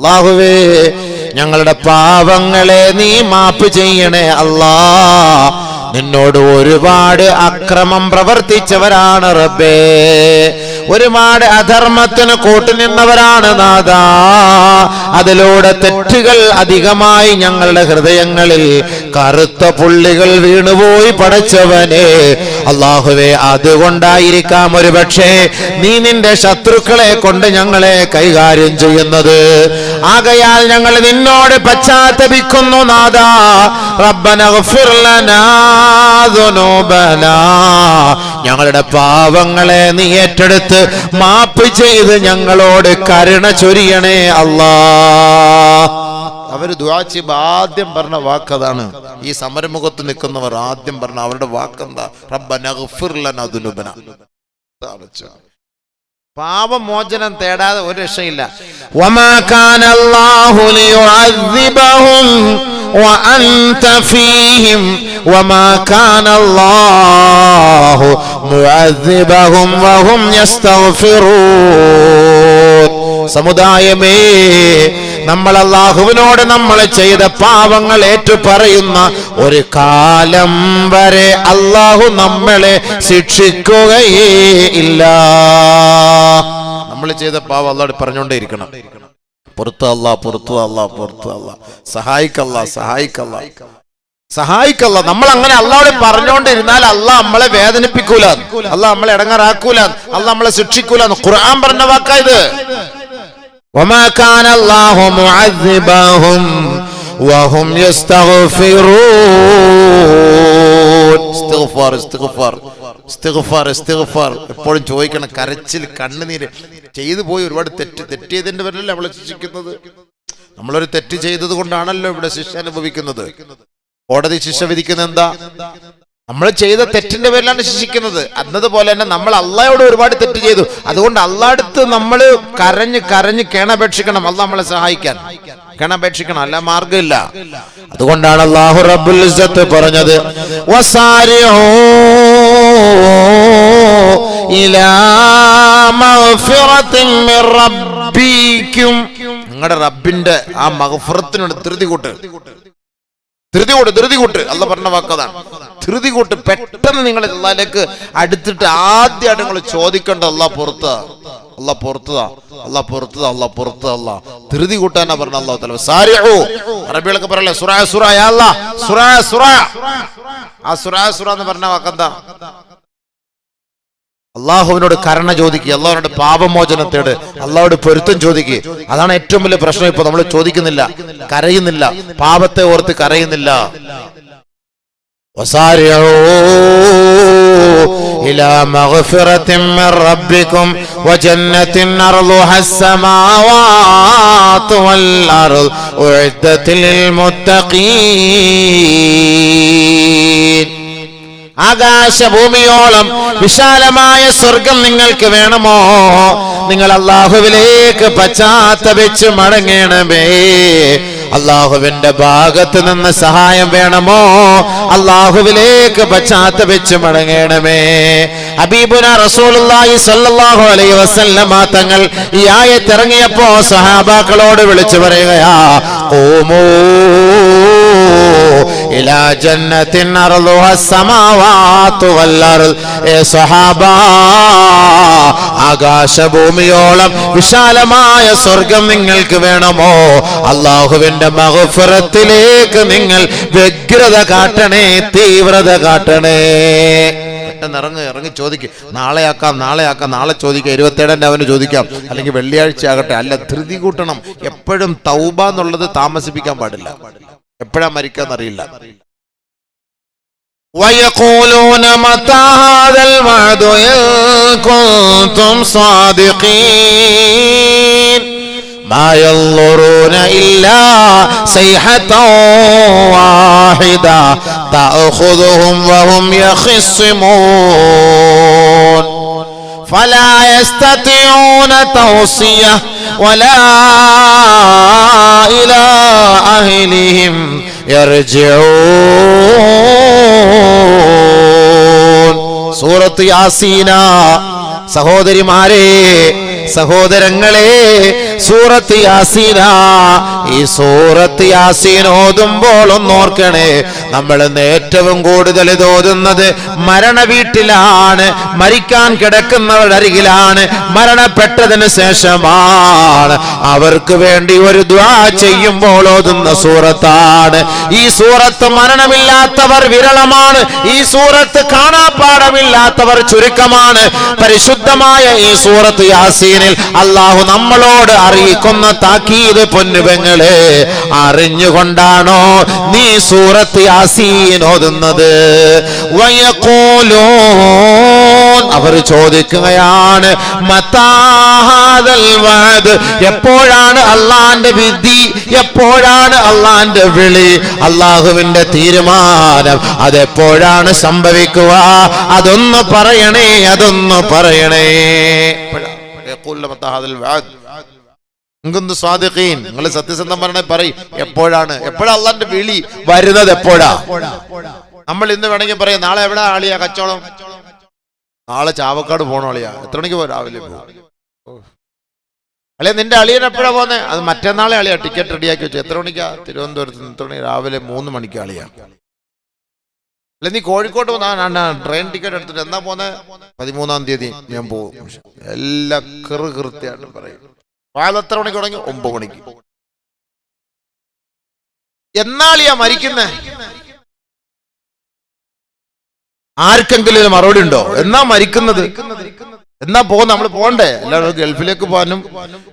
അള്ളാഹുവേ ഞങ്ങളുടെ പാവങ്ങളെ നീ മാപ്പ് ചെയ്യണേ അല്ലാ. നിന്നോട് ഒരുപാട് അക്രമം പ്രവർത്തിച്ചവരാണ് റബ്ബേ. ഒരുപാട് അധർമ്മത്തിന് കൂട്ടുനിന്നവരാണ് നാദാ അതിലൂടെ തെറ്റുകൾ അധികമായി ഞങ്ങളുടെ ഹൃദയങ്ങളിൽ കറുത്ത പുള്ളികൾ വീണുപോയി പടച്ചവനെ. അള്ളാഹുവെ അതുകൊണ്ടായിരിക്കാം ഒരു പക്ഷേ നീ നിന്റെ ശത്രുക്കളെ കൊണ്ട് ഞങ്ങളെ കൈകാര്യം ചെയ്യുന്നത്. ആകയാൽ ഞങ്ങൾ നിന്നോട് പശ്ചാത്തപിക്കുന്നു ഗഫിർ ഞങ്ങളുടെ പാവങ്ങളെ നീ ഏറ്റെടുത്ത് മാപ്പ് ചെയ്ത് ഞങ്ങളോട് കരുണ ചൊരിയണേ അല്ലാ. അവർ ദുആച്ച് ആദ്യം പറഞ്ഞ വാക്കതാണ് ഈ സമരമുഖത്ത് നിൽക്കുന്നവർ ആദ്യം പറഞ്ഞ അവരുടെ വാക്കെന്താ? റബ്ബന ഗഫിർ ലനാ ദുനൂബനാ. ഇതാണ് ചോ- പാപമോചനം തേടാതെ ഒരു രക്ഷയില്ല وما كان الله ليعذبهم وأنت فيهم وما كان الله معذبهم وهم يستغفرون സമുദായമേ നമ്മൾ അള്ളാഹുവിനോട് നമ്മൾ ചെയ്ത പാവങ്ങൾ ഏറ്റുപറയുന്ന ഒരു കാലം വരെ അള്ളാഹു നമ്മളെ ശിക്ഷിക്കുകയേ ഇല്ല. നമ്മൾ ചെയ്ത പാവം അള്ളാഹ് പറഞ്ഞുകൊണ്ടേ ഇരിക്കണം പുറത്തു അല്ല പുറത്തു അല്ല പുറത്തു അല്ല സഹായിക്കല്ല സഹായിക്കല്ല സഹായിക്കല്ല നമ്മൾ അങ്ങനെ അള്ളാഹോട് പറഞ്ഞുകൊണ്ടിരുന്നാൽ അള്ളാഹ് നമ്മളെ വേദനിപ്പിക്കൂല അള്ളാഹ് നമ്മളെ ഇടങ്ങാറാക്കൂല അള്ളാഹ് നമ്മളെ ശിക്ഷിക്കൂല ഖുർആൻ പറഞ്ഞ വാക്കാ ഇത്. وما كان الله معذبهم وهم يستغفرون استغفار استغفار استغفار استغفار എപ്പോഴും ചോദിക്കണം കരച്ചിൽ കണ്ണുനീര് ചെയ്തു പോയി ഒരുപാട് തെറ്റ് തെറ്റിയതിന്റെ പേരിലല്ലേ നമ്മളെ ശിക്ഷിക്കുന്നത് നമ്മളൊരു തെറ്റ് ചെയ്തത് കൊണ്ടാണല്ലോ ഇവിടെ ശിക്ഷ അനുഭവിക്കുന്നത് കോടതി ശിക്ഷ വിധിക്കുന്നത് എന്താ നമ്മൾ ചെയ്ത തെറ്റിന്റെ പേരിലാണ് ശിക്ഷിക്കുന്നത്. അന്നതുപോലെ തന്നെ നമ്മൾ അള്ളാഹയോട് ഒരുപാട് തെറ്റ് ചെയ്തു. അതുകൊണ്ട് അള്ളാടുത്ത് നമ്മൾ കരഞ്ഞ് കരഞ്ഞ് കേണപേക്ഷിക്കണം. അള്ളാഹ് നമ്മളെ സഹായിക്കാൻ. കേണപേക്ഷിക്കണം. അല്ല മാർഗമില്ല അതുകൊണ്ടാണ് അള്ളാഹു റബ്ബുൽ ഇസ്സത്ത് പറഞ്ഞത് നിങ്ങളുടെ റബ്ബിന്റെ ആ മഹഫുറത്തിനോട് ധൃതി കൂട്ട് ധൃതി കൂട്ട് ധൃതി കൂട്ട് അല്ല പറഞ്ഞ വാക്കതാണ് ധൃതി കൂട്ട് പെട്ടെന്ന് നിങ്ങൾ അള്ളാഹിലേക്ക് അടുത്തിട്ട് ആദ്യമായിട്ട് നിങ്ങൾ ചോദിക്കേണ്ട അല്ല പുറത്ത്. അല്ല പുറത്തതാ അല്ല പുറത്തതാ അല്ല പുറത്ത് അല്ല. ധൃതി കൂട്ടാനാ പറഞ്ഞ അള്ളാഹു തല സാരിയോ അറബികളൊക്കെ പറയല്ലേ സുറായ സുറായ അല്ല. സുറായ സുറായ ആ സുറായ സുറ എന്ന് പറഞ്ഞ വാക്കെന്താ അള്ളാഹുവിനോട് കരണ ചോദിക്കുക അള്ളാഹുവിനോട് പാപമോചനം തേട് അള്ളാഹോട് പൊരുത്തം ചോദിക്കുക അതാണ് ഏറ്റവും വലിയ പ്രശ്നം ഇപ്പൊ നമ്മൾ ചോദിക്കുന്നില്ല കരയുന്നില്ല പാപത്തെ ഓർത്ത് കരയുന്നില്ല. وسارعوا إلى مغفرة من ربكم وجنة أرضها السماوات والأرض أعدت للمتقين ആകാശഭൂമിയോളം വിശാലമായ സ്വർഗം നിങ്ങൾക്ക് വേണമോ നിങ്ങൾ അള്ളാഹുവിലേക്ക് പശ്ചാത്തപിച്ച് മടങ്ങണമേ. അള്ളാഹുവിന്റെ ഭാഗത്ത് നിന്ന് സഹായം വേണമോ? അള്ളാഹുവിലേക്ക് പശ്ചാത്തപിച്ച് മടങ്ങണമേ. ഹബീബുന റസൂലുള്ളാഹി സ്വല്ലല്ലാഹു അലൈഹി വസല്ലമ തങ്ങൾ ഈ ആയത്ത് ആയത്തിറങ്ങിയപ്പോ സഹാബാക്കളോട് വിളിച്ചു പറയുകയാ ഓമോ ഇലാ സമാവാത്തു വല്ലർദ് ഏ സ്വഹാബ ആകാശഭൂമിയോളം വിശാലമായ സ്വർഗം നിങ്ങൾക്ക് വേണമോ? അള്ളാഹുവിന്റെ മഹഫുറത്തിലേക്ക് നിങ്ങൾ വ്യഗ്രത കാട്ടണേ തീവ്രത കാട്ടണേ. പെട്ടെന്ന് ഇറങ്ങി ഇറങ്ങി ചോദിക്കും. നാളെ ആക്കാം നാളെ ആക്കാം നാളെ ചോദിക്കാം. ഇരുപത്തേഴന്റെ അവന് ചോദിക്കാം. അല്ലെങ്കിൽ വെള്ളിയാഴ്ച ആകട്ടെ. അല്ല ധൃതി കൂട്ടണം. എപ്പോഴും തൗബ എന്നുള്ളത് താമസിപ്പിക്കാൻ പാടില്ല. എപ്പോഴാ മരിക്കാന്നറിയില്ല. ويقولون متى هذا الوعد إن كنتم صادقين؟ ما ينظرون إلا صيحة واحدة تأخذهم وهم يخصمون. فلا يستطيعون توصية ولا إلى أهلهم സൂറത്ത് യാസീന. സഹോദരിമാരെ സഹോദരങ്ങളെ സൂറത്ത് യാസീന. ഈ സൂറത്ത് യാസീൻ ഓതുമ്പോൾ ഒന്നോർക്കണേ നമ്മൾ ഏറ്റവും കൂടുതൽ ഇത് ഓതുന്നത് മരണ വീട്ടിലാണ്. മരിക്കാൻ കിടക്കുന്നവരുടെ അരികിലാണ്. മരണപ്പെട്ടതിന് ശേഷമാണ്. അവർക്ക് വേണ്ടി ഒരു ദ്വാ ചെയ്യുമ്പോൾ ഓതുന്ന സൂറത്താണ്. ഈ സൂറത്ത് മരണമില്ലാത്തവർ വിരളമാണ്. ഈ സൂറത്ത് കാണാപ്പാടമില്ലാത്തവർ ചുരുക്കമാണ്. പരിശുദ്ധമായ ഈ സൂറത്ത് യാസീനിൽ അള്ളാഹു നമ്മളോട് അറിയിക്കുന്ന താക്കീത് പൊന്നുപെങ്ങളെ അറിഞ്ഞുകൊണ്ടാണോ നീ സൂറത്ത് യാസീൻ ഓതുന്നത്? വയക്കോലോ അവർ ചോദിക്കുകയാണ് മത്താഹാദൽ വാദ് എപ്പോഴാണ് അള്ളാന്റെ വിധി എപ്പോഴാണ് അള്ളാന്റെ വിളി? അള്ളാഹുവിന്റെ തീരുമാനം അതെപ്പോഴാണ് സംഭവിക്കുക? അതൊന്ന് പറയണേ അതൊന്ന് പറയണേ. നിങ്ങൾ സത്യസന്ധം പറഞ്ഞ പറയും. എപ്പോഴാണ്? എപ്പോഴാ അള്ളാന്റെ വിളി വരുന്നത്? എപ്പോഴാ? നമ്മൾ ഇന്ന് വേണമെങ്കിൽ പറയാം നാളെ എവിടെ ആളിയാ കച്ചവടം? നാളെ ചാവക്കാട് പോണ ആളിയാ. എത്ര മണിക്ക് പോ രാവിലെ പോകും അളിയ നിന്റെ അളിയൻ എപ്പോഴാ പോന്നെ? അത് മറ്റന്നാളെ അളിയാ. ടിക്കറ്റ് റെഡിയാക്കി വെച്ചു. എത്ര മണിക്കാ? തിരുവനന്തപുരത്ത് നിന്ന് എത്ര മണി? രാവിലെ മൂന്ന് മണിക്ക് അളിയാ. അല്ല നീ കോഴിക്കോട്ട് പോന്ന? ട്രെയിൻ ടിക്കറ്റ് എടുത്തിട്ട് എന്നാ പോന്നെ? പതിമൂന്നാം തീയതി ഞാൻ പോകും എല്ലാം കൃ കൃത്യമായിട്ട് പറയും. പാൽ എത്ര മണിക്ക് തുടങ്ങി ഒമ്പത് മണിക്ക്. എന്നാളിയാ മരിക്കുന്നേ? ആർക്കെങ്കിലും മറുപടി ഉണ്ടോ? എന്നാ മരിക്കുന്നത്? എന്നാ പോകുന്ന നമ്മൾ പോകണ്ടേ? എല്ലാവരും ഗൾഫിലേക്ക് പോകാനും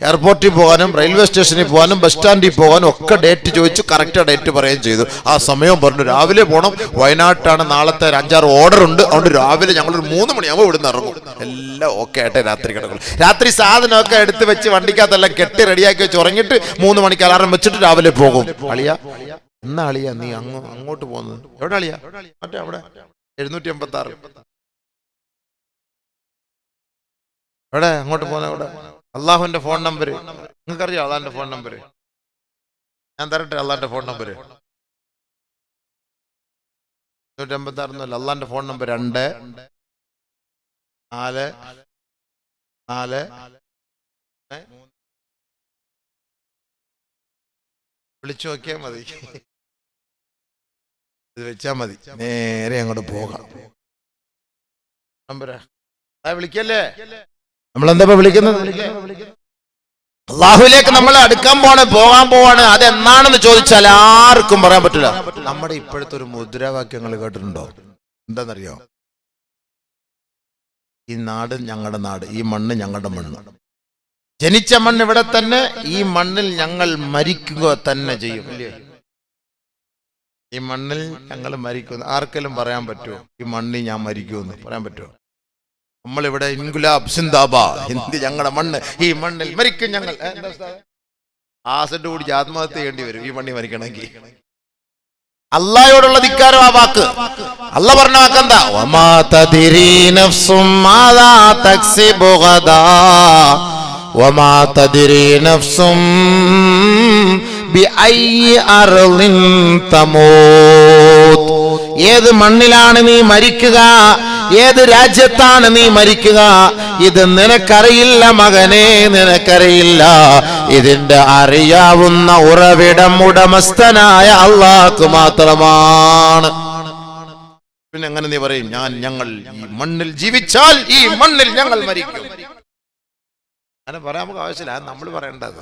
എയർപോർട്ടിൽ പോകാനും റെയിൽവേ സ്റ്റേഷനിൽ പോകാനും ബസ് സ്റ്റാൻഡിൽ പോകാനും ഒക്കെ ഡേറ്റ് ചോദിച്ചു കറക്റ്റ് ഡേറ്റ് പറയുകയും ചെയ്തു. ആ സമയം പറഞ്ഞു രാവിലെ പോകണം വയനാട്ടാണ് നാളത്തെ അഞ്ചാറ് ഓർഡർ ഉണ്ട്. അതുകൊണ്ട് രാവിലെ ഞങ്ങൾ ഒരു മൂന്ന് മണിയാകുമ്പോൾ ഇവിടുന്ന് ഇറങ്ങും. എല്ലാം ഓക്കെ ആയിട്ട് രാത്രി കിടക്കും. രാത്രി സാധനമൊക്കെ എടുത്ത് വെച്ച് വണ്ടിക്കകത്തെല്ലാം കെട്ടി റെഡിയാക്കി വെച്ച് ഉറങ്ങിയിട്ട് മൂന്ന് മണിക്ക് അലാറം വെച്ചിട്ട് രാവിലെ പോകും. അളിയ എന്നാ അളിയ നീ അങ്ങ് അങ്ങോട്ട് പോകുന്നത്? എവിടെ അളിയ? മറ്റേ അവിടെ. എഴുന്നൂറ്റി എൺപത്തി ആറ് എവിടെ? അങ്ങോട്ട് പോകുന്ന എവിടെ അള്ളാഹുവിന്റെ ഫോൺ നമ്പർ നിങ്ങൾക്കറിയോ അള്ളാഹിന്റെ ഫോൺ നമ്പർ ഞാൻ തരട്ടെ അള്ളാഹിന്റെ ഫോൺ നമ്പർ നൂറ്റി അമ്പത്തി ആറൊന്നുമല്ല അള്ളാഹിന്റെ ഫോൺ നമ്പർ രണ്ട് നാല് നാല്? വിളിച്ചു നോക്കിയാൽ മതി. ഇത് വെച്ചാ മതി. നേരെ അങ്ങോട്ട് പോകാം. നമ്പരാ. വിളിക്കല്ലേ? നമ്മളെന്താ എന്താ വിളിക്കുന്നത്? അള്ളാഹുലേക്ക് നമ്മൾ അടുക്കാൻ പോണ് പോകാൻ പോവാണ്. അതെന്നാണെന്ന് ചോദിച്ചാൽ ആർക്കും പറയാൻ പറ്റില്ല. നമ്മുടെ ഇപ്പോഴത്തെ ഒരു മുദ്രാവാക്യങ്ങൾ കേട്ടിട്ടുണ്ടോ? എന്താണെന്നറിയോ? ഈ നാട് ഞങ്ങളുടെ നാട് ഈ മണ്ണ് ഞങ്ങളുടെ മണ്ണ്. ജനിച്ച മണ്ണ് ഇവിടെ തന്നെ ഈ മണ്ണിൽ ഞങ്ങൾ മരിക്കുക തന്നെ ചെയ്യും. ഈ മണ്ണിൽ ഞങ്ങൾ മരിക്കുന്നു. ആർക്കെങ്കിലും പറയാൻ പറ്റുമോ? ഈ മണ്ണിൽ ഞാൻ മരിക്കുമെന്ന് പറയാൻ പറ്റുമോ? നമ്മളിവിടെ ഇൻഗുലാബ് സിന്ദാബാദ്. ഹിന്ദി ഞങ്ങളുടെ മണ്ണ്. ഈ മണ്ണിൽ മരിക്കും ഞങ്ങൾ. ആസിഡ് കുടിച്ച് ആത്മഹത്യ ചെയ്യേണ്ടി വരും. ഈ മണ്ണി മരിക്കണമെങ്കിൽ. അള്ളായോടുള്ള ധിക്കാരം ആ വാക്ക്. അല്ല പറഞ്ഞ വാക്കെന്താ ഏത് മണ്ണിലാണ് നീ മരിക്കുക? ഏത് രാജ്യത്താണ് നീ മരിക്കുക? ഇത് നിനക്കറിയില്ല മകനെ നിനക്കറിയില്ല. ഇതിന്റെ അറിയാവുന്ന ഉറവിടം ഉടമസ്ഥനായ അള്ളാഹ് മാത്രമാണ്. പിന്നെ എങ്ങനെ നീ പറയും? ഞാൻ ഞങ്ങൾ ഈ മണ്ണിൽ ജീവിച്ചാൽ ഈ മണ്ണിൽ ഞങ്ങൾ മരിക്കും. അങ്ങനെ പറയാൻ നമുക്ക് ആവശ്യമില്ല. നമ്മൾ പറയേണ്ടത്.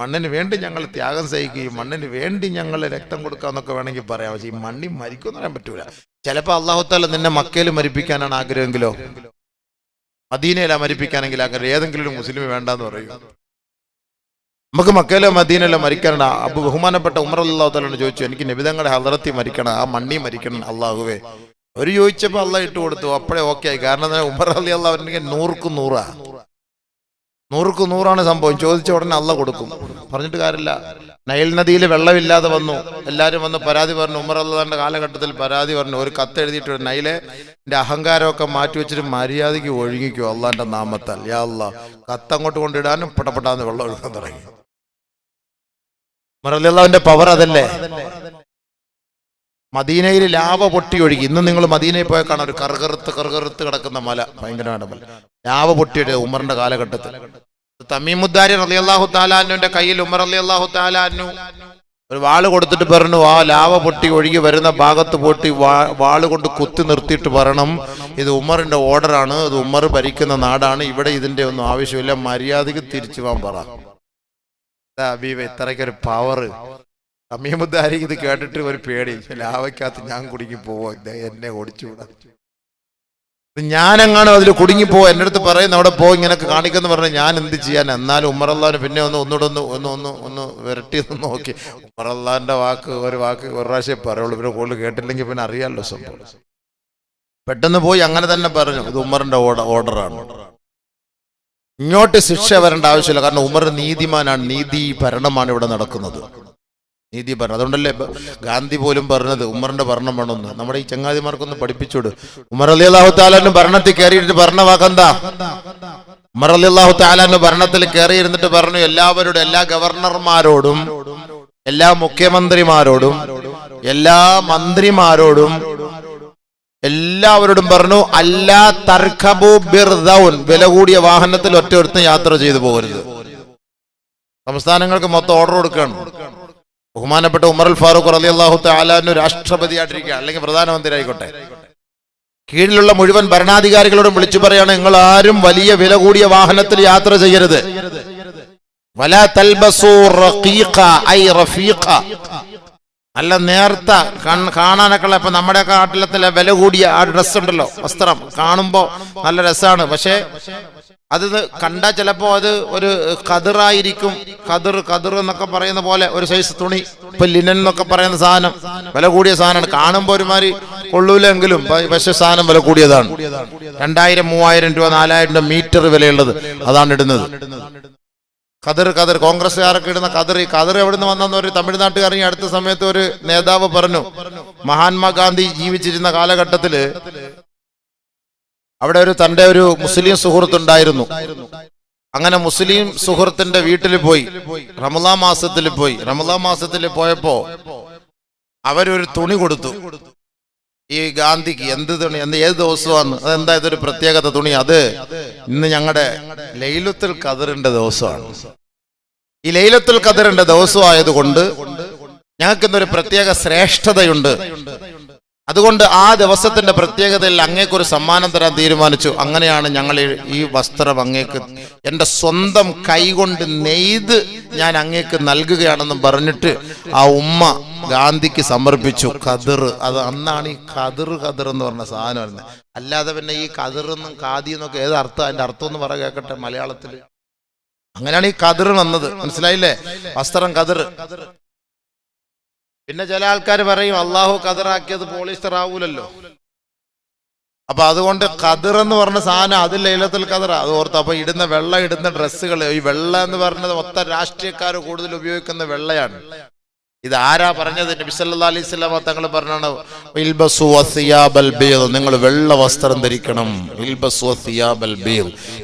മണ്ണിന് വേണ്ടി ഞങ്ങൾ ത്യാഗം സഹിക്കുകയും മണ്ണിന് വേണ്ടി ഞങ്ങൾ രക്തം കൊടുക്കാന്നൊക്കെ വേണമെങ്കിൽ പറയാം. പക്ഷേ ഈ മണ്ണി മരിക്കുമെന്ന് പറയാൻ പറ്റൂല. ചിലപ്പോൾ അള്ളാഹുത്താല നിന്നെ മക്കയിൽ മരിപ്പിക്കാനാണ് ആഗ്രഹമെങ്കിലോ? മദീനയിലാ മരിപ്പിക്കാനെങ്കിൽ ആഗ്രഹം. ഏതെങ്കിലും ഒരു മുസ്ലിം വേണ്ടെന്ന് പറയും. നമുക്ക് മക്കയിലോ മദീനയിലോ മരിക്കാനാണ് അപ്പൊ ബഹുമാനപ്പെട്ട ഉമർ അള്ളാഹു താലോട് ചോദിച്ചു എനിക്ക് നിബിതങ്ങളുടെ ഹലറത്തി മരിക്കണം. ആ മണ്ണി മരിക്കണം അള്ളാഹുവേ ഒരു ചോദിച്ചപ്പോൾ അള്ളാഹ് ഇട്ട് കൊടുത്തു. അപ്പോഴേ ഓക്കെ ആയി. കാരണം ഉമർ അള്ളി അള്ളാഹ് നൂറുക്കും നൂറാ. നൂറുക്ക് നൂറാണ് സംഭവം. ചോദിച്ച ഉടനെ അള്ള കൊടുക്കും. പറഞ്ഞിട്ട് കാര്യമില്ല. നൈൽ നദിയിൽ വെള്ളമില്ലാതെ വന്നു. എല്ലാവരും വന്ന് പരാതി പറഞ്ഞു. ഉമർ അള്ളാന്റെ കാലഘട്ടത്തിൽ പരാതി പറഞ്ഞു. ഒരു കത്ത് എഴുതിയിട്ട് നൈലെ എന്റെ അഹങ്കാരമൊക്കെ മാറ്റി വെച്ചിട്ട് മര്യാദയ്ക്ക് ഒഴുകിക്കോ അള്ളാന്റെ നാമത്താൽ. യാ അല്ലാ കത്ത് അങ്ങോട്ട് കൊണ്ടിടാനും പെട്ടപ്പെട്ടാന്ന് വെള്ളം ഒഴുകാൻ തുടങ്ങി. ഉമർ പവർ അതല്ലേ? മദീനയിൽ ലാവ പൊട്ടി ഒഴുകി ഇന്ന് നിങ്ങൾ മദീനയിൽ പോയാൽ കാണാം ഒരു കറുകറുത്ത് കറുകറുത്ത് കിടക്കുന്ന മല ഭയങ്കരമായ മല. ലാവ പൊട്ടിയുടെ ഉമറിന്റെ കാലഘട്ടത്തിൽ. തമീമുദ്ദാരി അലി അള്ളാഹു താലാനുവിന്റെ കയ്യിൽ ഉമർ അലി അള്ളാഹു താലാനു ഒരു വാൾ കൊടുത്തിട്ട് പറഞ്ഞു ആ ലാവ പൊട്ടി ഒഴുകി വരുന്ന ഭാഗത്ത് പൊട്ടി വാൾ കൊണ്ട് കുത്തി നിർത്തിയിട്ട് പറയണം ഇത് ഉമറിന്റെ ഓർഡറാണ് ഇത് ഉമർ ഭരിക്കുന്ന നാടാണ്. ഇവിടെ ഇതിന്റെ ഒന്നും ആവശ്യമില്ല. മര്യാദയ്ക്ക് തിരിച്ചു പോകാൻ പറ. ഇത്രയ്ക്കൊരു പവർ സമീമുദ്ദാരി ഇത് കേട്ടിട്ട് ഒരു പേടി. ലാവയ്ക്കകത്ത് ഞാൻ കുടുങ്ങി പോവോ എന്നെ ഓടിച്ചുകൂടാ ഞാനെങ്ങാനും അതിൽ കുടുങ്ങി പോവാ എന്റെ അടുത്ത് പറയുന്ന അവിടെ പോ ഇങ്ങനെ കാണിക്കുന്നു പറഞ്ഞാൽ ഞാൻ എന്ത് ചെയ്യാൻ എന്നാലും ഉമ്മറല്ലാൻ പിന്നെ ഒന്ന് ഒന്നുകൂടെ ഒന്ന് ഒന്ന് ഒന്ന് ഒന്ന് വിരട്ടി ഒന്ന് നോക്കി. ഉമ്മറല്ലാന്റെ വാക്ക് ഒരു വാക്ക് ഒരു പ്രാവശ്യം പറയുള്ളൂ. പിന്നെ കൂടുതൽ കേട്ടില്ലെങ്കിൽ പിന്നെ അറിയാമല്ലോ സംഭവം. പെട്ടെന്ന് പോയി അങ്ങനെ തന്നെ പറഞ്ഞു. ഇത് ഉമ്മറിന്റെ ഓർഡറാണ്. ഇങ്ങോട്ട് ശിക്ഷ വരേണ്ട ആവശ്യമില്ല. കാരണം ഉമർ നീതിമാനാണ്. നീതി ഭരണമാണ് ഇവിടെ നടക്കുന്നത്. നീതി പറഞ്ഞു. അതുകൊണ്ടല്ലേ ഗാന്ധി പോലും പറഞ്ഞത് ഉമറിന്റെ ഭരണം വേണമെന്ന്. നമ്മുടെ ഈ ചങ്ങാതിമാർക്കൊന്ന് പഠിപ്പിച്ചോട് ഉമർ അലി അള്ളാഹു താലാന്റെ ഭരണത്തിൽ കയറിയിട്ട് പറഞ്ഞ വാക്കെന്താ ഉമർ അലി അള്ളാഹു താലാന്റെ ഭരണത്തിൽ കയറിയിരുന്നിട്ട് പറഞ്ഞു എല്ലാവരോടും എല്ലാ ഗവർണർമാരോടും എല്ലാ മുഖ്യമന്ത്രിമാരോടും എല്ലാ മന്ത്രിമാരോടും എല്ലാവരോടും പറഞ്ഞു അല്ലാ തർക്കബു ബിർദൗൻ വില കൂടിയ വാഹനത്തിൽ ഒറ്റ യാത്ര ചെയ്തു പോകരുത്. സംസ്ഥാനങ്ങൾക്ക് മൊത്തം ഓർഡർ കൊടുക്കുകയാണ്. ബഹുമാനപ്പെട്ട ഉമർ അൽ ഫാറൂഖ് അലി അള്ളാഹു താലാനു രാഷ്ട്രപതിയായിട്ടിരിക്കുക. അല്ലെങ്കിൽ പ്രധാനമന്ത്രി ആയിക്കോട്ടെ കീഴിലുള്ള മുഴുവൻ ഭരണാധികാരികളോടും വിളിച്ചു പറയാണ് നിങ്ങൾ ആരും വലിയ വില കൂടിയ വാഹനത്തിൽ യാത്ര ചെയ്യരുത്. നല്ല നേർത്ത കാണാനൊക്കെ ഇപ്പൊ നമ്മുടെ നാട്ടിലത്തിലെ വില കൂടിയ ആ ഡ്രസ് ഉണ്ടല്ലോ വസ്ത്രം കാണുമ്പോ നല്ല രസമാണ് പക്ഷേ അത് കണ്ടാൽ ചിലപ്പോ അത് ഒരു കതിറായിരിക്കും കതിർ കതിർ എന്നൊക്കെ പറയുന്ന പോലെ ഒരു സൈസ് തുണി ഇപ്പൊ ലിനൻ എന്നൊക്കെ പറയുന്ന സാധനം. വില കൂടിയ സാധനമാണ്. കാണുമ്പോൾ ഒരുമാതിരി കൊള്ളൂലെങ്കിലും പക്ഷെ സാധനം വില കൂടിയതാണ്. രണ്ടായിരം മൂവായിരം രൂപ നാലായിരം രൂപ മീറ്റർ വിലയുള്ളത് അതാണ് ഇടുന്നത്. കതിർ കതിർ കോൺഗ്രസ്സുകാരൊക്കെ ഇടുന്ന കതിർ ഈ കതിർ എവിടെ നിന്ന് വന്നെന്ന് ഒരു തമിഴ്നാട്ടുകാരൻ ഈ അടുത്ത സമയത്ത് ഒരു നേതാവ് പറഞ്ഞു. മഹാത്മാഗാന്ധി ജീവിച്ചിരുന്ന കാലഘട്ടത്തിൽ അവിടെ ഒരു തന്റെ ഒരു മുസ്ലിം സുഹൃത്തുണ്ടായിരുന്നു. അങ്ങനെ മുസ്ലിം സുഹൃത്തിന്റെ വീട്ടിൽ പോയി. റമലാ മാസത്തിൽ പോയി. റമലാ മാസത്തിൽ പോയപ്പോ അവരൊരു തുണി കൊടുത്തു. ഈ ഗാന്ധിക്ക് എന്ത് തുണി? എന്ത് ഏത് ദിവസമാണ്? അതെന്താ ഇതൊരു പ്രത്യേകത തുണി? അത് ഇന്ന് ഞങ്ങളുടെ ലൈലത്തുൽ കതിറിന്റെ ദിവസമാണ്. ഈ ലൈലത്തുൽ ദിവസമായത് ദിവസമായതുകൊണ്ട് ഞങ്ങൾക്ക് ഇന്നൊരു പ്രത്യേക ശ്രേഷ്ഠതയുണ്ട്. അതുകൊണ്ട് ആ ദിവസത്തിന്റെ പ്രത്യേകതയിൽ അങ്ങേക്കൊരു സമ്മാനം തരാൻ തീരുമാനിച്ചു. അങ്ങനെയാണ് ഞങ്ങൾ ഈ- വസ്ത്രം അങ്ങേക്ക് എന്റെ സ്വന്തം കൈകൊണ്ട് നെയ്ത് ഞാൻ അങ്ങേക്ക് നൽകുകയാണെന്നും പറഞ്ഞിട്ട് ആ ഉമ്മ ഗാന്ധിക്ക് സമർപ്പിച്ചു. കതിർ അത് അന്നാണ് ഈ കതിർ കതിർ എന്ന് പറഞ്ഞ സാധനം വരുന്നത് അല്ലാതെ പിന്നെ ഈ കതിർ എന്നും കാതി എന്നൊക്കെ ഏത് അർത്ഥം? അതിന്റെ അർത്ഥം എന്ന് പറയാൻ കേൾക്കട്ടെ മലയാളത്തിൽ അങ്ങനെയാണ് ഈ കതിർ വന്നത്. മനസ്സിലായില്ലേ? വസ്ത്രം കതിർ പിന്നെ ചില ആൾക്കാർ പറയും അള്ളാഹു കതിറാക്കിയത് പോളിസ്റ്റർ ആവൂലല്ലോ. അപ്പൊ അതുകൊണ്ട് കതിർ എന്ന് പറഞ്ഞ സാധനം അത് ലൈലത്തിൽ കതിർ അത് ഓർത്ത് അപ്പൊ ഇടുന്ന വെള്ള ഇടുന്ന ഡ്രസ്സുകൾ ഈ വെള്ള എന്ന് പറഞ്ഞത് മൊത്തം രാഷ്ട്രീയക്കാർ കൂടുതൽ ഉപയോഗിക്കുന്ന വെള്ളയാണ്. ഇത് ആരാ പറഞ്ഞത്? നബിസല്ലാ അലൈഹി സ്വലാമ തങ്ങൾ പറഞ്ഞാണ്. നിങ്ങൾ വെള്ള വസ്ത്രം ധരിക്കണം.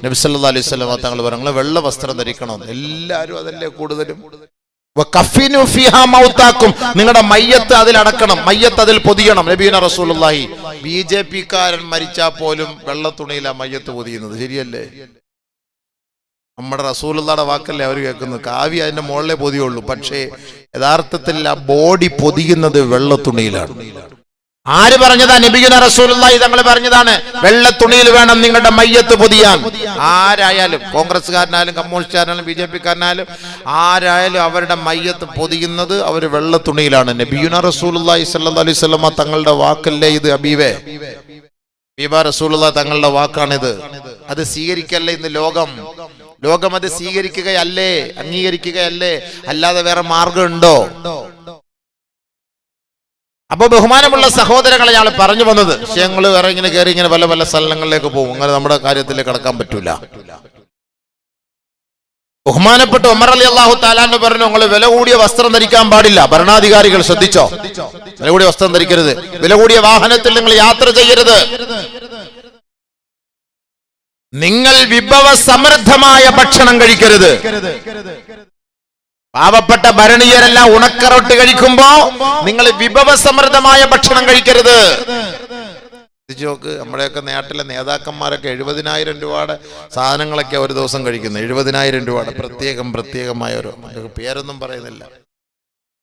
നബിസല്ലാ അലൈഹി സ്വലാമ തങ്ങൾ പറഞ്ഞു വെള്ള വസ്ത്രം ധരിക്കണം. എല്ലാവരും അതല്ലേ കൂടുതലും മൗതാക്കും നിങ്ങളുടെ മയ്യത്ത് അതിലടക്കണം മയ്യത്ത് അതിൽ പൊതിയണം. നബീന റസൂലി ബി ജെ പി കാരൻ മരിച്ചാൽ പോലും വെള്ള തുണിയിലാ മയ്യത്ത് പൊതിയുന്നത്. ശരിയല്ലേ? നമ്മുടെ റസൂലുള്ളയുടെ വാക്കല്ലേ അവർ കേൾക്കുന്നത്? കാവി അതിന്റെ മുകളിലെ പൊതിയുള്ളൂ. പക്ഷേ യഥാർത്ഥത്തിൽ ആ ബോഡി പൊതിയുന്നത് വെള്ള തുണിയിലാണ് ആര് പറഞ്ഞതാ? നബിയുന റസൂലുള്ളാഹി തങ്ങൾ പറഞ്ഞതാണ്. വെള്ള തുണിയിൽ വേണം നിങ്ങളുടെ മയ്യത്ത് പൊതിയാൻ. ആരായാലും കോൺഗ്രസ്സുകാരനായാലും കമ്മ്യൂണിസ്റ്റുകാരനായാലും ബി ജെ പിക്കാരനായാലും ആരായാലും അവരുടെ മയ്യത്ത് പൊതിയുന്നത് അവർ വെള്ള തുണിയിലാണ്. നബിയുന റസൂലുള്ളാഹി സ്വല്ലല്ലാഹി അലൈഹി വസല്ലമ തങ്ങളുടെ വാക്കല്ലേ ഇത് അബീവേ ബീബ റസൂലുള്ള തങ്ങളുടെ വാക്കാണിത്. അത് സ്വീകരിക്കല്ലേ ഇന്ന് ലോകം? ലോകം അത് സ്വീകരിക്കുകയല്ലേ? അംഗീകരിക്കുകയല്ലേ? അല്ലാതെ വേറെ മാർഗമുണ്ടോ അപ്പൊ ബഹുമാനമുള്ള സഹോദരങ്ങളെ അയാൾ പറഞ്ഞു വന്നത്. ഞങ്ങൾ വേറെ ഇങ്ങനെ കയറി ഇങ്ങനെ പല പല സ്ഥലങ്ങളിലേക്ക് പോകും. അങ്ങനെ നമ്മുടെ കാര്യത്തിൽ കിടക്കാൻ പറ്റൂല. ബഹുമാനപ്പെട്ട ഉമർ അലി അള്ളാഹു താലാന്ന് പറഞ്ഞു നിങ്ങൾ വില കൂടിയ വസ്ത്രം ധരിക്കാൻ പാടില്ല. ഭരണാധികാരികൾ ശ്രദ്ധിച്ചോ? വില കൂടിയ വസ്ത്രം ധരിക്കരുത്. വില കൂടിയ വാഹനത്തിൽ നിങ്ങൾ യാത്ര ചെയ്യരുത്. നിങ്ങൾ വിഭവ സമൃദ്ധമായ ഭക്ഷണം കഴിക്കരുത്. പാവപ്പെട്ട ഭരണീയരെല്ലാം ഉണക്കറൊട്ട് കഴിക്കുമ്പോ നിങ്ങൾ വിഭവ സമൃദ്ധമായ ഭക്ഷണം കഴിക്കരുത്. നോക്ക് നമ്മുടെയൊക്കെ നാട്ടിലെ നേതാക്കന്മാരൊക്കെ എഴുപതിനായിരം രൂപയുടെ സാധനങ്ങളൊക്കെ ഒരു ദിവസം കഴിക്കുന്നു. എഴുപതിനായിരം രൂപയുടെ പ്രത്യേകം പ്രത്യേകമായ ഒരു പേരൊന്നും പറയുന്നില്ല.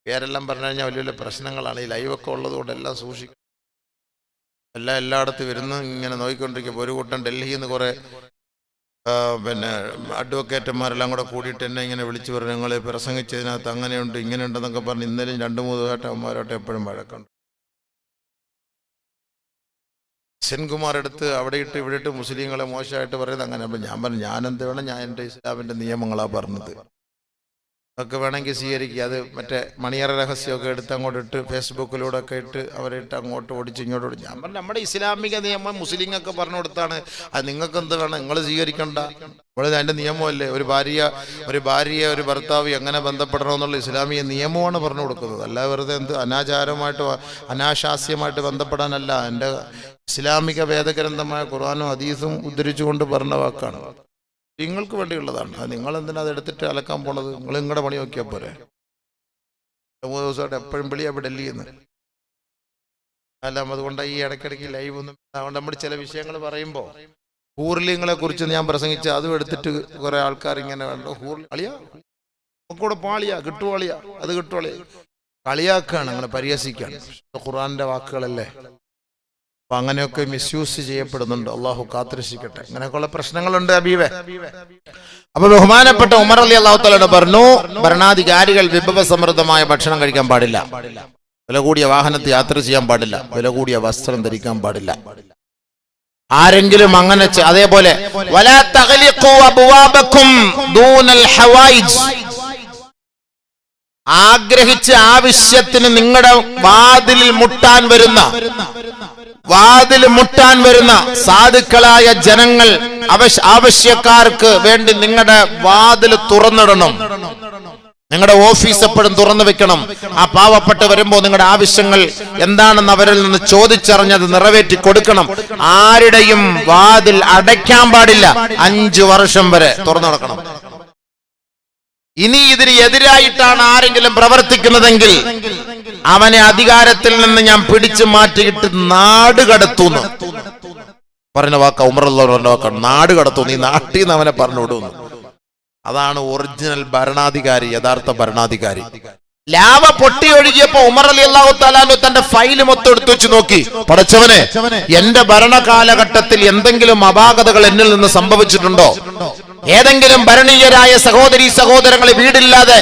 പേരെല്ലാം പറഞ്ഞു കഴിഞ്ഞാൽ വലിയ വലിയ പ്രശ്നങ്ങളാണ്. ഈ ലൈവൊക്കെ ഉള്ളത് കൊണ്ട് എല്ലാം സൂക്ഷിക്കും. എല്ലാം എല്ലായിടത്തും വരുന്നു ഇങ്ങനെ നോക്കിക്കൊണ്ടിരിക്കും. ഒരു കൂട്ടം ഡൽഹിയിൽ നിന്ന് കുറേ പിന്നെ അഡ്വക്കേറ്റന്മാരെല്ലാം കൂടെ കൂടിയിട്ട് എന്നെ ഇങ്ങനെ വിളിച്ചു പറഞ്ഞു ഞങ്ങൾ പ്രസംഗിച്ചതിനകത്ത് അങ്ങനെയുണ്ട് ഇങ്ങനെയുണ്ടെന്നൊക്കെ പറഞ്ഞ് ഇന്നലെയും രണ്ട് മൂന്ന് ഏട്ടന്മാരോട്ട് എപ്പോഴും വഴക്കുണ്ട്. സെൻകുമാർ എടുത്ത് അവിടെ ഇട്ട് ഇവിടെ ഇട്ട് മുസ്ലിങ്ങളെ മോശമായിട്ട് പറയുന്നത് അങ്ങനെ അപ്പം ഞാൻ പറഞ്ഞു ഞാൻ എന്ത് വേണം ഞാൻ എന്റെ ഇസ്ലാമിന്റെ നിയമങ്ങളാണ് പറഞ്ഞത്. ഒക്കെ വേണമെങ്കിൽ സ്വീകരിക്കുക. അത് മറ്റേ മണിയറ രഹസ്യമൊക്കെ എടുത്ത് അങ്ങോട്ട് ഇട്ട് ഫേസ്ബുക്കിലൂടെ ഒക്കെ ഇട്ട് അവരിട്ട് അങ്ങോട്ട് ഓടിച്ച് ഇങ്ങോട്ട് ഓടിച്ച്. ഞാൻ പറഞ്ഞു നമ്മുടെ ഇസ്ലാമിക നിയമം മുസ്ലിങ്ങൾക്ക് പറഞ്ഞു കൊടുത്താണ്. അത് നിങ്ങൾക്ക് എന്ത് വേണം? നിങ്ങൾ സ്വീകരിക്കണ്ട. നമ്മൾ അതിന്റെ നിയമമല്ലേ? ഒരു ഭാര്യ ഒരു ഭാര്യയെ ഒരു ഭർത്താവ് എങ്ങനെ ബന്ധപ്പെടണമെന്നുള്ള ഇസ്ലാമിക നിയമമാണ് പറഞ്ഞു കൊടുക്കുന്നത്. അല്ല വെറുതെ എന്ത് അനാചാരമായിട്ട് അനാശാസ്യമായിട്ട് ബന്ധപ്പെടാനല്ല. എന്റെ ഇസ്ലാമിക വേദഗ്രന്ഥമായ ഖുർആാനും ഹദീസും ഉദ്ധരിച്ചുകൊണ്ട് പറഞ്ഞ വാക്കാണ്. നിങ്ങൾക്ക് വേണ്ടിയുള്ളതാണ്. അത് നിങ്ങൾ എന്തിനാ അത് എടുത്തിട്ട് അലക്കാൻ പോണത്? നിങ്ങൾ നിങ്ങളുടെ പണി നോക്കിയാൽ പോരെ. മൂന്ന് ദിവസമായിട്ട് എപ്പോഴും വിളിയാ ഇവിടെ ഡൽഹിയിൽ നിന്ന് അല്ല അതുകൊണ്ട് ഈ ഇടയ്ക്കിടയ്ക്ക് ലൈവ് ഒന്നും അതുകൊണ്ട് നമ്മൾ ചില വിഷയങ്ങൾ പറയുമ്പോൾ ഹൂർലിങ്ങളെ കുറിച്ച് ഞാൻ പ്രസംഗിച്ച അതും എടുത്തിട്ട് കുറെ ആൾക്കാർ ഇങ്ങനെ വേണ്ട ഹൂർലി അളിയാ. നമുക്കൂടെ പാളിയാ കിട്ടുവാളിയാ അത് കിട്ടുവാളിയാ കളിയാക്കാണ് അങ്ങനെ പരിഹസിക്കാണ്. ഖുറാന്റെ വാക്കുകളല്ലേ? അപ്പൊ അങ്ങനെയൊക്കെ മിസ്യൂസ് ചെയ്യപ്പെടുന്നുണ്ട്. അള്ളാഹു കാത്തിരക്ഷിക്കട്ടെ. അങ്ങനെയൊക്കെയുള്ള പ്രശ്നങ്ങളുണ്ട് അബീവെ അപ്പൊ ബഹുമാനപ്പെട്ട ഉമർ അലി അള്ളാഹു തലയുടെ പറഞ്ഞു ഭരണാധികാരികൾ വിഭവ സമൃദ്ധമായ ഭക്ഷണം കഴിക്കാൻ പാടില്ല. വില കൂടിയ വാഹനത്തിൽ യാത്ര ചെയ്യാൻ പാടില്ല. വില കൂടിയ വസ്ത്രം ധരിക്കാൻ പാടില്ല. ആരെങ്കിലും അങ്ങനെ അതേപോലെ ആഗ്രഹിച്ച ആവശ്യത്തിന് നിങ്ങളുടെ വാതിലിൽ മുട്ടാൻ വരുന്ന വാതിൽ മുട്ടാൻ വരുന്ന സാധുക്കളായ ജനങ്ങൾ ആവശ്യക്കാർക്ക് വേണ്ടി നിങ്ങളുടെ വാതിൽ തുറന്നിടണം. നിങ്ങളുടെ ഓഫീസ് എപ്പോഴും തുറന്നു വെക്കണം. ആ പാവപ്പെട്ട് വരുമ്പോൾ നിങ്ങളുടെ ആവശ്യങ്ങൾ എന്താണെന്ന് അവരിൽ നിന്ന് ചോദിച്ചറിഞ്ഞത് നിറവേറ്റി കൊടുക്കണം. ആരുടെയും വാതിൽ അടയ്ക്കാൻ പാടില്ല. അഞ്ചു വർഷം വരെ തുറന്നു നടക്കണം. ഇനി ഇതിന് എതിരായിട്ടാണ് ആരെങ്കിലും പ്രവർത്തിക്കുന്നതെങ്കിൽ അവനെ അധികാരത്തിൽ നിന്ന് ഞാൻ പിടിച്ചു മാറ്റിയിട്ട് നാട് കടത്തുന്നു. പറഞ്ഞ വാക്ക ഉമറുള്ളവരുടെ വാക്ക നാട് കടത്തുന്നു. ഈ നാട്ടിൽ നിന്ന് അവനെ പറഞ്ഞു വിടുന്നു അതാണ് ഒറിജിനൽ ഭരണാധികാരി യഥാർത്ഥ ഭരണാധികാരി. ലാവ പൊട്ടി ഒഴുകിയപ്പോ ഉമർ അലി അള്ളാഹു താലാനു തന്റെ ഫയൽ മൊത്തം എടുത്തു വെച്ച് നോക്കി. പടച്ചവനെ എന്റെ ഭരണകാലഘട്ടത്തിൽ എന്തെങ്കിലും അപാകതകൾ എന്നിൽ നിന്ന് സംഭവിച്ചിട്ടുണ്ടോ? ഏതെങ്കിലും ഭരണീയരായ സഹോദരി സഹോദരങ്ങൾ വീടില്ലാതെ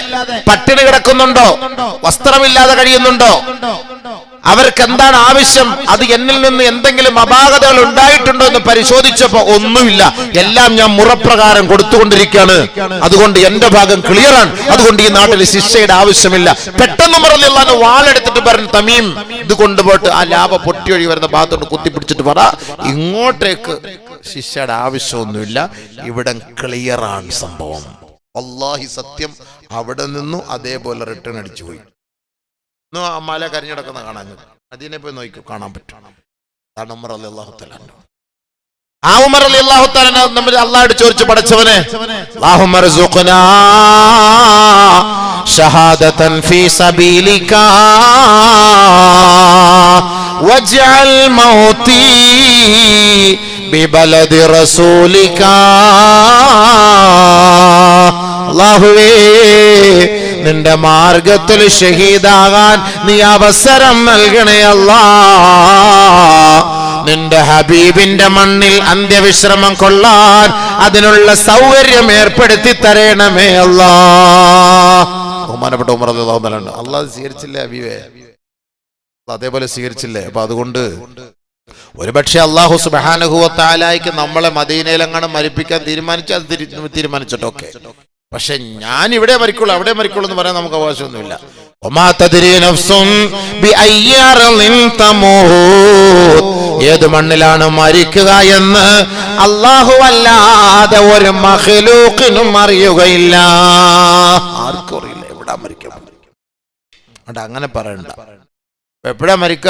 പട്ടിണി കിടക്കുന്നുണ്ടോ? വസ്ത്രമില്ലാതെ കഴിയുന്നുണ്ടോ? അവർക്ക് എന്താണ് ആവശ്യം? അത് എന്നിൽ നിന്ന് എന്തെങ്കിലും അപാകതകൾ ഉണ്ടായിട്ടുണ്ടോ എന്ന് പരിശോധിച്ചപ്പോ ഒന്നുമില്ല. എല്ലാം ഞാൻ മുറപ്രകാരം കൊടുത്തുകൊണ്ടിരിക്കുകയാണ്. അതുകൊണ്ട് എന്റെ ഭാഗം ക്ലിയറാണ് അതുകൊണ്ട് ഈ നാട്ടിൽ ശിക്ഷയുടെ ആവശ്യമില്ല. പെട്ടെന്ന് പറഞ്ഞാൽ വാളെടുത്തിട്ട് പറഞ്ഞു തമീം ഇത് കൊണ്ടുപോയിട്ട് ആ ലാഭ പൊട്ടിയൊഴി വരുന്ന ഭാഗത്തോട്ട് കുത്തിപ്പിടിച്ചിട്ട് പറ. ഇങ്ങോട്ടേക്ക് ശിക്ഷയുടെ ആവശ്യമൊന്നുമില്ല. ഇവിടെ ക്ലിയറാണ് സംഭവം. അള്ളാഹി സത്യം അവിടെ നിന്നും അതേപോലെ റിട്ടേൺ അടിച്ചു പോയി ഇന്ന് ആ മല കരിഞ്ഞിടക്കുന്ന കാണാൻ അതിനെ പോയി നോക്കി കാണാൻ പറ്റും. അതാണ് ആ ഉമർ നമ്മൾ ചോദിച്ചു ഫീ വജ്അൽ നിന്റെ മാർഗത്തിൽ ഷഹീദാകാൻ നീ അവസരം നൽകണേ അല്ലാ. നിന്റെ ഹബീബിന്റെ മണ്ണിൽ അന്ത്യവിശ്രമം കൊള്ളാൻ അതിനുള്ള സൗകര്യം ഏർപ്പെടുത്തി തരണമേ അല്ലാ. ബഹുമാനപ്പെട്ട ഉമർ അള്ളാഹുണ്ട് അള്ളാഹ് സ്വീകരിച്ചില്ലേ ഹബീബേ? അതേപോലെ സ്വീകരിച്ചില്ലേ? അപ്പൊ അതുകൊണ്ട് ഒരുപക്ഷെ അള്ളാഹു സുബാനുഹുവത്താലായിക്ക് നമ്മളെ മദീനയിലെങ്ങാനും മരിപ്പിക്കാൻ തീരുമാനിച്ചു അത് തിരി- തീരുമാനിച്ചിട്ടൊക്കെ. പക്ഷെ ഞാൻ ഇവിടെ മരിക്കുള്ളൂ അവിടെ മരിക്കുള്ളൂ എന്ന് പറയാൻ നമുക്ക് അവകാശമൊന്നുമില്ല. ഏത് മണ്ണിലാണ് മരിക്കുക എന്ന് അള്ളാഹു അല്ലാതെ ഒരു മഹലൂക്കിനും അറിയുകയില്ല. ആർക്കും അറിയില്ല എവിടാ മരിക്കാൻ. അങ്ങനെ പറയണ്ട. എപ്പോഴാ മരിക്ക?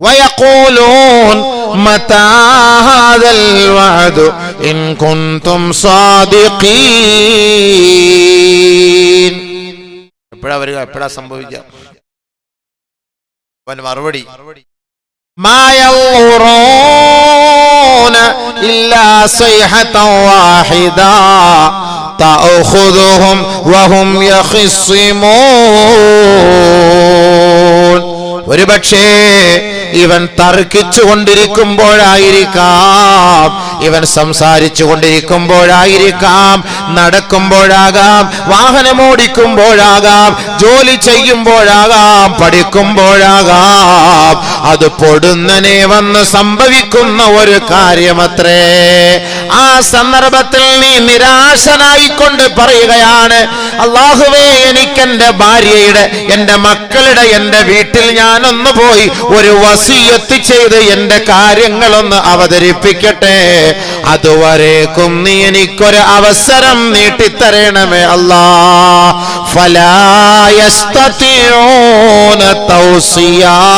ويقولون متى هذا الوعد إن كنتم صادقين എപ്പോഴാ വരിക എപ്പോഴാ സംഭവിക്കുക അവന് മറുപടി ما ينظرون إلا صيحة واحدة تأخذهم وهم يخصمون ഒരുപക്ഷേ ഇവൻ തർക്കിച്ചു കൊണ്ടിരിക്കുമ്പോഴായിരിക്കാം ഇവൻ സംസാരിച്ചു കൊണ്ടിരിക്കുമ്പോഴായിരിക്കാം നടക്കുമ്പോഴാകാം വാഹനമോടിക്കുമ്പോഴാകാം ജോലി ചെയ്യുമ്പോഴാകാം. പഠിക്കുമ്പോഴാകാം. അത് പൊടുന്നനെ വന്ന് സംഭവിക്കുന്ന ഒരു കാര്യമത്രേ. ആ സന്ദർഭത്തിൽ നീ നിരാശനായിക്കൊണ്ട് പറയുകയാണ് അള്ളാഹുവേ എനിക്കെന്റെ ഭാര്യയുടെ എന്റെ മക്കളുടെ എന്റെ വീട്ടിൽ ഞാൻ ഒന്ന് പോയി ഒരു വസിയത്ത് ചെയ്ത് എന്റെ കാര്യങ്ങളൊന്ന് അവതരിപ്പിക്കട്ടെ. അതുവരേക്കും നീ എനിക്കൊരു അവസരം നീട്ടിത്തരണമേ അല്ലാ. ഫലായ തൗസിയാ.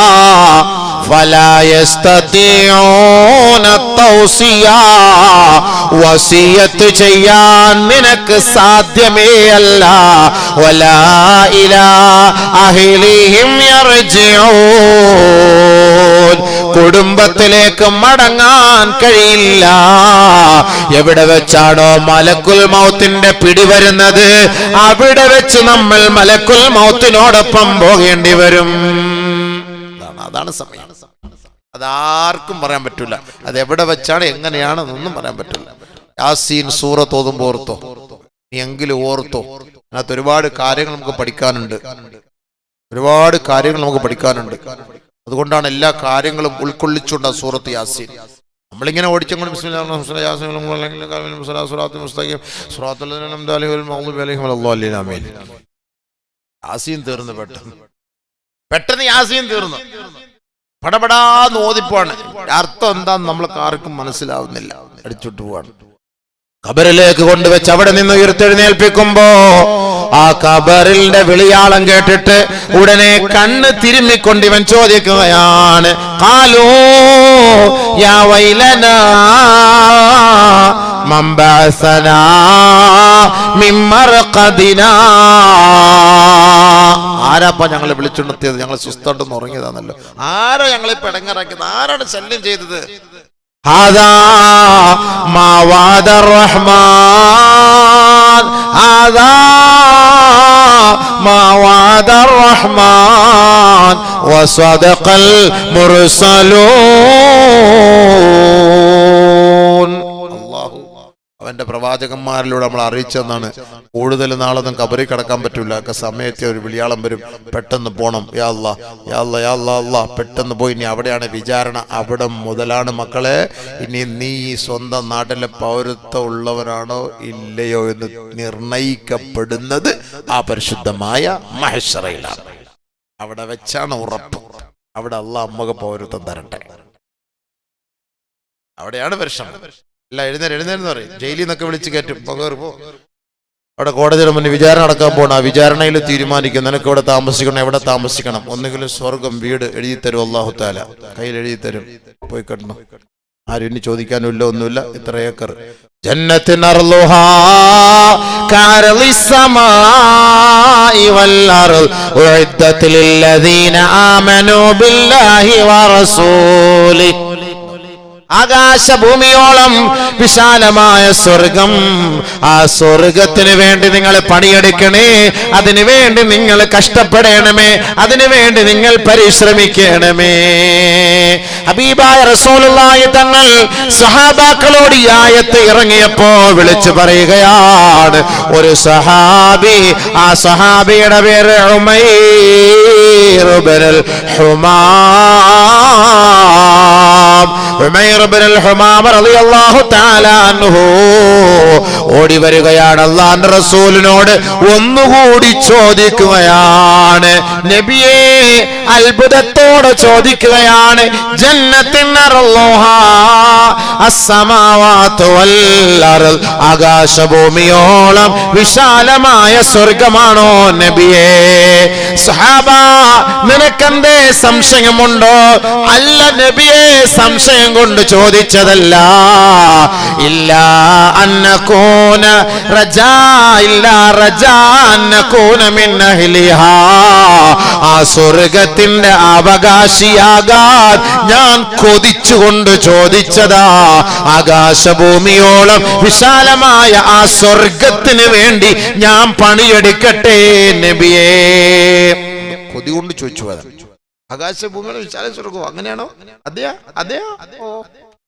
فلا يستطيعون التوصية വസിയത്ത് ചെയ്യാൻ നിനക്ക് സാധ്യമേ അല്ല വലാ ഇലാ അഹ്ലിഹിം യർജിഊൻ കുടുംബത്തിലേക്ക് മടങ്ങാൻ കഴിയില്ല എവിടെ വെച്ചാണോ മലക്കുൽ മൗത്തിന്റെ പിടി വരുന്നത് അവിടെ വെച്ച് നമ്മൾ മലക്കുൽ മൗത്തിനോടൊപ്പം പോകേണ്ടി വരും അതാണ് അതാണ് സമയം അതാർക്കും പറയാൻ പറ്റില്ല അത് എവിടെ വെച്ചാണ് എങ്ങനെയാണ് എന്നൊന്നും പറയാൻ പറ്റില്ല യാസീൻ സൂറത്ത് ഓതുമ്പോ ഓർത്തോ? എങ്കിലും ഓർത്തോ? അതിനകത്ത് ഒരുപാട് കാര്യങ്ങൾ നമുക്ക് പഠിക്കാനുണ്ട്. ഒരുപാട് കാര്യങ്ങൾ നമുക്ക് പഠിക്കാനുണ്ട്. അതുകൊണ്ടാണ് എല്ലാ കാര്യങ്ങളും ഉൾക്കൊള്ളിച്ചുകൊണ്ട് സൂറത്ത് യാസീൻ. നമ്മളിങ്ങനെ പെട്ടെന്ന്. പെട്ടെന്ന് യാസീൻ തീർന്നു. പടപടാന്ന് നോദിപ്പാണ് അർത്ഥം എന്താന്ന് നമ്മൾക്ക് ആർക്കും മനസ്സിലാവുന്നില്ല. അടിച്ചിട്ട് പോവാണ്. ഖബറിലേക്ക് കൊണ്ടുവച്ച് അവിടെ നിന്ന് ഉയർത്തെഴുന്നേൽപ്പിക്കുമ്പോ ആ ഖബറിന്റെ വിളിയാളം കേട്ടിട്ട് ഉടനെ കണ്ണ് തിരുമ്മിക്കൊണ്ട് ഇവൻ ചോദിക്കുകയാണ് കാലോ യാ മിമ്മർഖദിനാ ആരാപ്പ ഞങ്ങളെ വിളിച്ചുണർത്തിയത് ഞങ്ങൾ സുസ്താണ്ടെന്ന് ഉറങ്ങിയതാണല്ലോ ആരാ ഞങ്ങളെ പെടങ്ങറാക്കിയത് ആരാണ് ശല്യം ചെയ്തത് هذا ما وعد الرحمن هذا ما وعد الرحمن وصدق المرسلون الله അവന്റെ പ്രവാചകന്മാരിലൂടെ നമ്മൾ അറിയിച്ചെന്നാണ് കൂടുതൽ നാളൊന്നും കബറി കിടക്കാൻ പറ്റില്ല ഒക്കെ സമയത്തെ ഒരു വിളിയാളം വരും. പെട്ടെന്ന് പോണം. യാ അല്ലാ യാ അല്ലാ പെട്ടെന്ന് പോയി. ഇനി അവിടെയാണ് വിചാരണ. അവിടെ മുതലാണ് മക്കളെ ഇനി നീ സ്വന്തം നാട്ടിലെ പൗരത്വം ഉള്ളവരാണോ ഇല്ലയോ എന്ന് നിർണയിക്കപ്പെടുന്നത് ആ പരിശുദ്ധമായ മഹേശ്വറയിലാണ് അവിടെ വെച്ചാണ് ഉറപ്പ്. അവിടെ അല്ല അമ്മക പൗരത്വം തരട്ടെ. അവിടെയാണ് പ്രശ്നം അല്ല എഴുന്നേര് എഴുന്നേരെന്ന് പറയും. ജയിലിൽ നിന്നൊക്കെ വിളിച്ച് കയറ്റും. പോ അവിടെ കോടതിയുടെ മുന്നിൽ വിചാരണ നടക്കാൻ പോകണം ആ വിചാരണയിൽ തീരുമാനിക്കും. നിനക്ക് ഇവിടെ താമസിക്കണം? എവിടെ താമസിക്കണം? ഒന്നുകിലും സ്വർഗം വീട് എഴുതി തരും അള്ളാഹു താല കയ്യിൽ എഴുതി തരും. പോയി കിട്ടണം ആരും ഇനി ചോദിക്കാനുമില്ല ഒന്നുമില്ല. ഇത്ര ഏക്കർ. ജന്നത്തിനർലുഹാ ആകാശഭൂമിയോളം വിശാലമായ സ്വർഗം. ആ സ്വർഗത്തിന് വേണ്ടി നിങ്ങൾ പണിയെടുക്കണേ. അതിനു വേണ്ടി നിങ്ങൾ കഷ്ടപ്പെടണമേ. അതിനു വേണ്ടി നിങ്ങൾ പരിശ്രമിക്കണമേ. ഹബീബായ റസൂലുള്ളാഹി തങ്ങൾ സഹാബാക്കളോട് ഈ ആയത്ത് ഇറങ്ങിയപ്പോ വിളിച്ചു പറയുകയാണ് ഒരു സഹാബി ആ സഹാബിയുടെ പേര് ഉമൈർ ഇബ്നുൽ ഉമൈർ ഇബ്നുൽ റളിയല്ലാഹു തആല അൻഹു. ഓടി വരികയാണ് അള്ളാന്റെ റസൂലിനോട് ഒന്നുകൂടി ചോദിക്കുകയാണ്. നബിയെ അത്ഭുതത്തോടെ ചോദിക്കുകയാണ്. ആകാശഭൂമിയോളം വിശാലമായ സ്വർഗമാണോ നബിയെ? സഹാബ നിനക്കെന്തേ സംശയമുണ്ടോ? അല്ല നബിയെ സംശയം കൊണ്ട് ചോദിച്ചതല്ല. ഇല്ല അന്നകൂന റജാ ഇല്ല റജാ അന്നകൂന മിൻ അഹ്ലിഹാ ആ സ്വർഗത്തിന്റെ അവകാശിയാകാൻ ഞാൻ കൊതിച്ചുകൊണ്ട് ചോദിച്ചതാ. ആകാശഭൂമിയോളം വിശാലമായ ആ സ്വർഗത്തിന് വേണ്ടി ഞാൻ പണിയെടുക്കട്ടെ നബിയേ. കൊതി കൊണ്ട് ചോദിച്ചു ആകാശഭൂമിയോളം വിശാല സ്വർഗം അങ്ങനെയാണോ? അതെയാ? അതെയാ? ഓ.